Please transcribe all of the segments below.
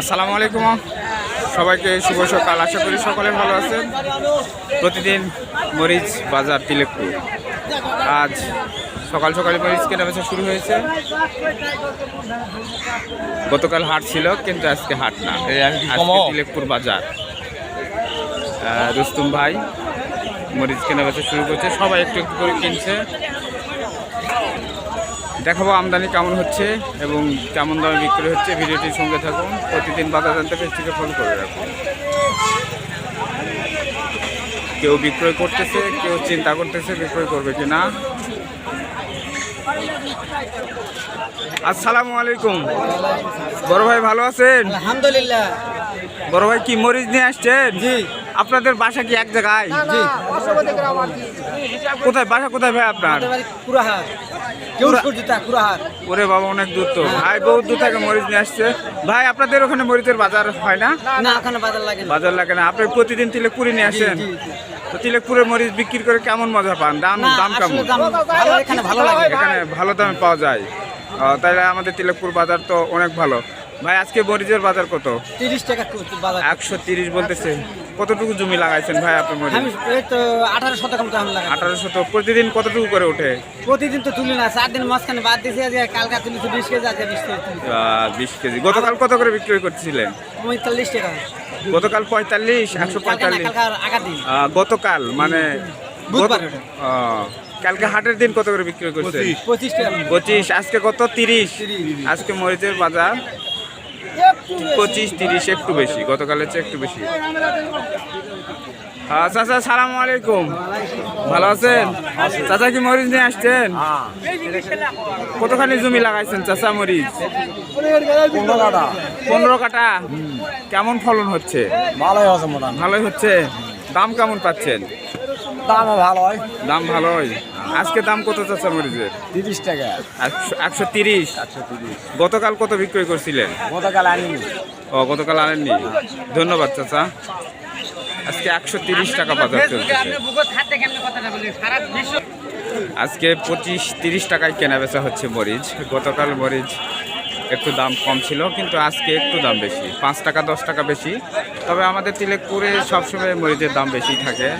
আসসালামু আলাইকুম। সবাইকে শুভ সকাল। আশা করি সকলে ভালো আছেন। প্রতিদিন মরিচ বাজার তিলেকপুর। আজ সকাল সকালে মরিচ কেনা বেচা শুরু হয়েছে। গতকাল হাট ছিল কিন্তু আজকে হাট না। আজকে তিলেকপুর বাজার। রুস্তুম ভাই মরিচ কেনা বেচা শুরু করছে। সবাই একটু একটু করে কিনছে। দেখাবো আমদানি কেমন হচ্ছে এবং কেমন দামে বিক্রি হচ্ছে। ভিডিওটির সঙ্গে থাকুন। প্রতিদিন বাজার জানতে পেজটিকে ফলো করে রাখুন। কেউ বিক্রয় করতেছে কেউ চিন্তা করতেছে বিক্রয় করবে কি না। আসসালামু আলাইকুম। বড় ভাই ভালো আছেন? আলহামদুলিল্লাহ। বড় ভাই কি মরিচ নিয়ে আসছেন? জি। আপনাদের বাসা কি এক জায়গায়? কোথায় বাসা কোথায় ভাই আপনার? ওরে বাবা অনেক দূর তো। ভাই বহুত দূর থেকে মরিচ নিয়ে আসছে। ভাই আপনাদের ওখানে মরিচের বাজার হয় না? না বাজার লাগে না। বাজার লাগে না। আপনি প্রতিদিন তিলেকপুরে নিয়ে আসেন। তো তিলেকপুরের মরিচ বিক্রি করে কেমন মজা পান? দাম দাম কেমন? এখানে ভালো এখানে ভালো দামে পাওয়া যায়। তাইলে আমাদের তিলেকপুর বাজার তো অনেক ভালো। ভাই আজকে মরিচের বাজার কত? তিরিশ টাকা একশো তিরিশ বলতেছে। কতটুকু জমি লাগাইছেন ভাই আপনি আমি এই তো আঠারো শতক মতো আমি লাগাই আঠারোশো তো প্রতিদিন কতটুকু করে ওঠে? প্রতিদিন তো তুলি না চার দিন মাঝখানে বাদ দিয়েছি আজকে কালকা তুলিছি বিশ কেজি আছে বিশ কেজি তুলি বিশ কেজি। গতকাল কত করে বিক্রি করতেছিলেন পঁয়তাল্লিশ টাকা। গতকাল পঁয়তাল্লিশ একশো পঁয়তাল্লিশ। গতকাল মানে বুধবার। কালকে হাটের দিন কত করে বিক্রি করছে পঁচিশ। টাকা। পঁচিশ আজকে কত? তিরিশ। আজকে মরিচের বাজার পঁচিশ তিরিশ একটু বেশি। গতকালের চেয়ে একটু বেশি। চাচা সালাম আলাইকুম। ভালো আছেন? চাচা কি মরিচ নিয়ে আসছেন? কতখানি জমি লাগাইছেন চাচা মরিচ? পনেরো কাটা কেমন ফলন হচ্ছে? ভালোই হচ্ছে? দাম কেমন পাচ্ছেন? দাম ভালোই আজকে দাম কত চাচা মরিচের? তিরিশ টাকা। একশো- তিরিশ? একশো তিরিশ। গতকাল কত বিক্রয় করছিলেন? গতকাল আনিনি। ও গতকাল আনেননি। ধন্যবাদ চাচা। আজকে একশো তিরিশ টাকা বাজার চলছে। আজকে পঁচিশ তিরিশ টাকায় কেনা বেচা হচ্ছে মরিচ। গতকাল মরিচ একটু দাম কম ছিল কিন্তু আজকে একটু দাম বেশি। পাঁচ টাকা দশ টাকা বেশি। তবে আমাদের তিলেকপুরে সবসময় মরিচের দাম বেশি থাকে।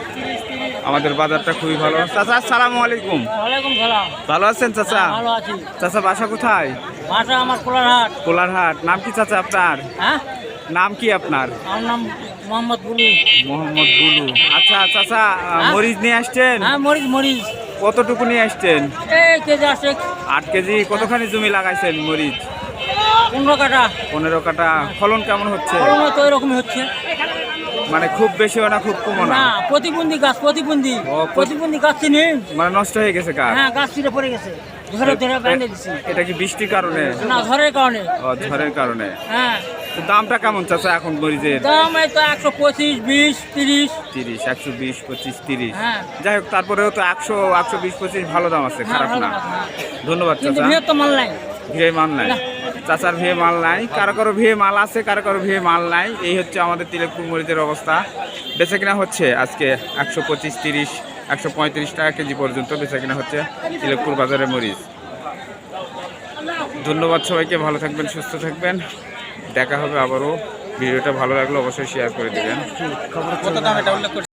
আমাদের বাজারটা খুবই ভালো। চাচা আসসালামু আলাইকুম। ওয়ালাইকুম সালাম। ভালো আছেন চাচা? ভালো আছি। চাচা বাসা কোথায়? বাসা আমার কোলারহাট। কোলারহাট। নাম কি চাচা আপনার? হ্যাঁ? নাম কি আপনার? আমার নাম মোহাম্মদ বুলু। মোহাম্মদ বুলু। আচ্ছা চাচা মরিচ নিয়ে আসছেন? হ্যাঁ মরিচ মরিচ। কতটুকু নিয়ে আসছেন? এই কেজি আট কেজি। কতখানি জমি লাগাইছেন মরিচ? পনেরো কাটা পনেরো কাটা ফলন কেমন হচ্ছে? ফলনও তো এরকমই হচ্ছে। মানে খুব বেশিও না খুব কমও না? না প্রতিবন্ধী গাছ প্রতিবন্ধী। ও, প্রতি- প্রতিবন্ধী গাছ চিনি? মানে নষ্ট হয়ে গেছে কার হ্যাঁ গাছ ছিঁড়ে পড়ে গেছে। ধরে ধরে বেঁধে দিছি। এটা কি বৃষ্টির কারণে? না ঝড়ের কারণে। ও, ঝড়ের কারণে। হ্যাঁ। তো দামটা কেমন চাচা এখন মরিচের? দাম এই তো একশো পঁচিশ বিশ তিরিশ। তিরিশ একশো বিশ পঁচিশ তিরিশ। হ্যাঁ। যাই হোক তারপরেও তো একশো একশো বিশ পঁচিশ ভালো দাম আছে হ্যাঁ, খারাপ ভালো না। কথা, হ্যাঁ। ধন্যবাদ কিন্তু চাচা। ভিড় তো মাল নাই। ভিয়ে মাল নাই চাচার ভিয়ে মাল নাই, কারও কারও ভিয়ে মাল আছে, কারও কারও ভিয়ে মাল নাই। এই হচ্ছে আমাদের তিলেকপুর মরিচের অবস্থা। বেচে কিনা হচ্ছে আজকে একশো পঁচিশ, তিরিশ, একশো পঁয়ত্রিশ টাকা কেজি পর্যন্ত বেচে কিনা হচ্ছে তিলেকপুর বাজারে মরিচ। ধন্যবাদ সবাইকে, ভালো থাকবেন, সুস্থ থাকবেন। দেখা হবে আবারও। ভিডিওটা ভালো লাগলে অবশ্যই শেয়ার করে দেবেন।